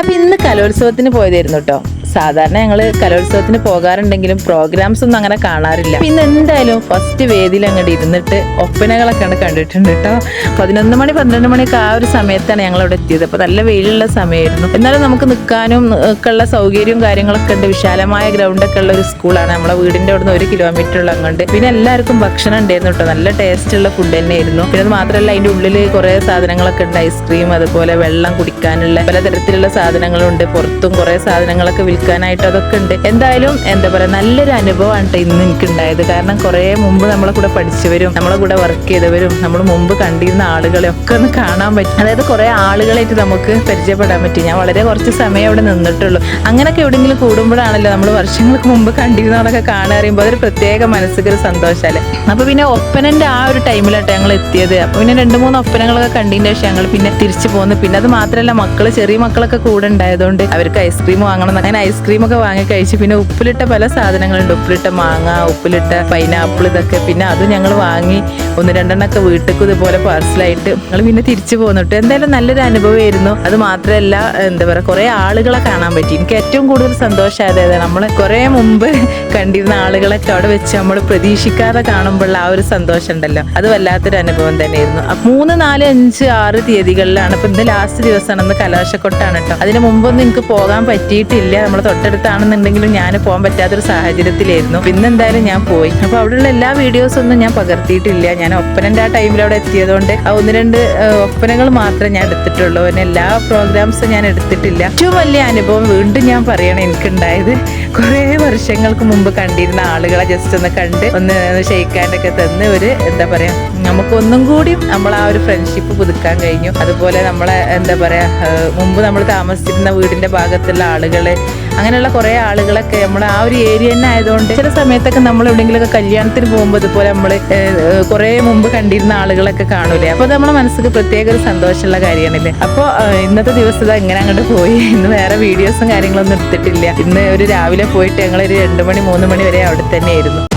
അപ്പൊ ഇന്ന് കലോത്സവത്തിന് പോയതായിരുന്നു കേട്ടോ സാധാരണ ഞങ്ങൾ കലോത്സവത്തിന് പോകാറുണ്ടെങ്കിലും പ്രോഗ്രാംസ് ഒന്നും അങ്ങനെ കാണാറില്ല. പിന്നെ എന്തായാലും ഫസ്റ്റ് വേദിയിൽ അങ്ങോട്ട് ഇരുന്നിട്ട് ഒപ്പനകളൊക്കെ ആണ് കണ്ടിട്ടുണ്ട് കേട്ടോ പതിനൊന്ന് മണി പന്ത്രണ്ട് മണിയൊക്കെ ആ ഒരു സമയത്താണ് ഞങ്ങൾ അവിടെ എത്തിയത്. അപ്പൊ നല്ല വെയിലുള്ള സമയമായിരുന്നു. എന്നാലും നമുക്ക് നിൽക്കാനും ഒക്കെ ഉള്ള സൗകര്യവും കാര്യങ്ങളൊക്കെ ഉണ്ട്. വിശാലമായ ഗ്രൗണ്ട് ഒക്കെ ഉള്ള ഒരു സ്കൂളാണ് നമ്മളെ വീടിന്റെ അവിടുന്ന് ഒരു കിലോമീറ്റർ ഉള്ള അങ്ങോട്ട്. പിന്നെ എല്ലാവർക്കും ഭക്ഷണം ഉണ്ടായിരുന്നു കേട്ടോ നല്ല ടേസ്റ്റ് ഉള്ള ഫുഡ് തന്നെയായിരുന്നു. പിന്നെ അത് മാത്രമല്ല അതിന്റെ ഉള്ളിൽ കുറേ സാധനങ്ങളൊക്കെ ഉണ്ട്. ഐസ്ക്രീം അതുപോലെ വെള്ളം കുടിക്കാനുള്ള പലതരത്തിലുള്ള സാധനങ്ങളുണ്ട്. പുറത്തും കുറേ സാധനങ്ങളൊക്കെ വിൽക്കാനായിട്ട് അതൊക്കെ ഉണ്ട്. എന്തായാലും എന്താ പറയാ നല്ലൊരു അനുഭവമാണ് ഇന്ന് എനിക്ക് ഉണ്ടായത് കാരണം കുറെ മുമ്പ് നമ്മളെ കൂടെ പഠിച്ചവരും നമ്മളെ കൂടെ വർക്ക് ചെയ്തവരും നമ്മൾ മുമ്പ് കണ്ടിരുന്ന ആളുകളെ ഒക്കെ ഒന്ന് കാണാൻ പറ്റും. അതായത് കുറെ ആളുകളായിട്ട് നമുക്ക് പരിചയപ്പെടാൻ പറ്റി. ഞാൻ വളരെ കുറച്ച് സമയം അവിടെ നിന്നിട്ടുള്ളൂ. അങ്ങനെയൊക്കെ എവിടെയെങ്കിലും കൂടുമ്പോഴാണല്ലോ നമ്മൾ വർഷങ്ങൾക്ക് മുമ്പ് കണ്ടിരുന്നവരൊക്കെ കാണാൻ അറിയുമ്പോൾ അതൊരു പ്രത്യേക മനസ്സിക്ക് ഒരു സന്തോഷമല്ലേ? അപ്പൊ പിന്നെ ഒപ്പനന്റെ ആ ഒരു ടൈമിലാട്ടോ ഞങ്ങൾ എത്തിയത്. അപ്പൊ പിന്നെ രണ്ട് മൂന്ന് ഒപ്പനങ്ങളൊക്കെ കണ്ടതിന് ശേഷം ഞങ്ങൾ പിന്നെ തിരിച്ചു പോകുന്നു പിന്നെ അത് മാത്രമല്ല മക്കൾ ചെറിയ മക്കളൊക്കെ കൂടെ ഉണ്ടായതുകൊണ്ട് അവർക്ക് ഐസ്ക്രീം വാങ്ങണം അങ്ങനെ ഐസ്ക്രീം ഒക്കെ വാങ്ങി കഴിച്ച് പിന്നെ ഉപ്പിലിട്ട പല സാധനങ്ങളുണ്ട്. ഉപ്പിലിട്ട മാങ്ങ ഉപ്പിലിട്ട പൈനാപ്പിൾ ഇതൊക്കെ. പിന്നെ അത് ഞങ്ങൾ വാങ്ങി ഒന്ന് രണ്ടെണ്ണമൊക്കെ വീട്ടിലേക്ക് ഇതുപോലെ പാർസലായിട്ട് ഞങ്ങൾ പിന്നെ തിരിച്ചു പോന്നിട്ട്. എന്തായാലും നല്ലൊരു അനുഭവമായിരുന്നു. അത് മാത്രമല്ല എന്താ പറയുക കുറെ ആളുകളെ കാണാൻ പറ്റി. എനിക്ക് ഏറ്റവും കൂടുതൽ സന്തോഷമായത് നമ്മൾ കുറെ മുമ്പ് കണ്ടിരുന്ന ആളുകളൊക്കെ അവിടെ വെച്ച് നമ്മൾ പ്രതീക്ഷിക്കാതെ കാണുമ്പോൾ ആ ഒരു സന്തോഷം ഉണ്ടല്ലോ. അത് വല്ലാത്തൊരു അനുഭവം തന്നെയായിരുന്നു. മൂന്ന് നാല് അഞ്ച് ആറ് തീയതികളിലാണ് ഇപ്പൊ ഇന്ന് ലാസ്റ്റ് ദിവസമാണ് കലാശക്കൊട്ടാണ് കേട്ടോ. അതിന് മുമ്പൊന്നും എനിക്ക് പോകാൻ പറ്റിയിട്ടില്ല. നമ്മൾ തൊട്ടടുത്താണെന്നുണ്ടെങ്കിലും ഞാൻ പോകാൻ പറ്റാത്തൊരു സാഹചര്യത്തിലായിരുന്നു. പിന്നെ എന്തായാലും ഞാൻ പോയി. അപ്പൊ അവിടെയുള്ള എല്ലാ വീഡിയോസ് ഒന്നും ഞാൻ പകർത്തിയിട്ടില്ല. ഞാൻ ഒപ്പനന്റെ ആ ടൈമിൽ അവിടെ എത്തിയതുകൊണ്ട് ആ ഒന്ന് രണ്ട് ഒപ്പനകൾ മാത്രമേ ഞാൻ എടുത്തിട്ടുള്ളൂ. പിന്നെ എല്ലാ പ്രോഗ്രാംസും ഞാൻ എടുത്തിട്ടില്ല. ഏറ്റവും വലിയ അനുഭവം വീണ്ടും ഞാൻ പറയണം എനിക്കുണ്ടായത്. കുറേ വർഷങ്ങൾക്ക് മുമ്പ് കണ്ടിരുന്ന ആളുകളെ ജസ്റ്റ് ഒന്ന് കണ്ട് ഒന്ന് ഷെയ്ക്കാനൊക്കെ തന്ന് ഒരു എന്താ പറയാ നമുക്കൊന്നും കൂടി നമ്മൾ ആ ഒരു ഫ്രണ്ട്ഷിപ്പ് പുതുക്കാൻ കഴിഞ്ഞു. അതുപോലെ നമ്മളെ എന്താ പറയാ മുമ്പ് നമ്മൾ താമസിച്ചിരുന്ന വീടിന്റെ ഭാഗത്തുള്ള ആളുകൾ അങ്ങനെയുള്ള കുറേ ആളുകളൊക്കെ നമ്മൾ ആ ഒരു ഏരിയ തന്നെ ആയതുകൊണ്ട് ചില സമയത്തൊക്കെ നമ്മൾ എവിടെയെങ്കിലുമൊക്കെ കല്യാണത്തിന് പോകുമ്പോൾ ഇതുപോലെ നമ്മൾ കുറേ മുമ്പ് കണ്ടിരുന്ന ആളുകളൊക്കെ കാണൂലേ? അപ്പോൾ നമ്മുടെ മനസ്സിക്ക് പ്രത്യേക ഒരു സന്തോഷമുള്ള കാര്യമാണല്ലേ? അപ്പോൾ ഇന്നത്തെ ദിവസം എങ്ങനെ അങ്ങോട്ട് പോയി. ഇന്ന് വേറെ വീഡിയോസും കാര്യങ്ങളൊന്നും എടുത്തിട്ടില്ല. ഇന്ന് ഒരു രാവിലെ പോയിട്ട് ഞങ്ങളൊരു രണ്ടു മണി മൂന്ന് മണി വരെ അവിടെ തന്നെയായിരുന്നു.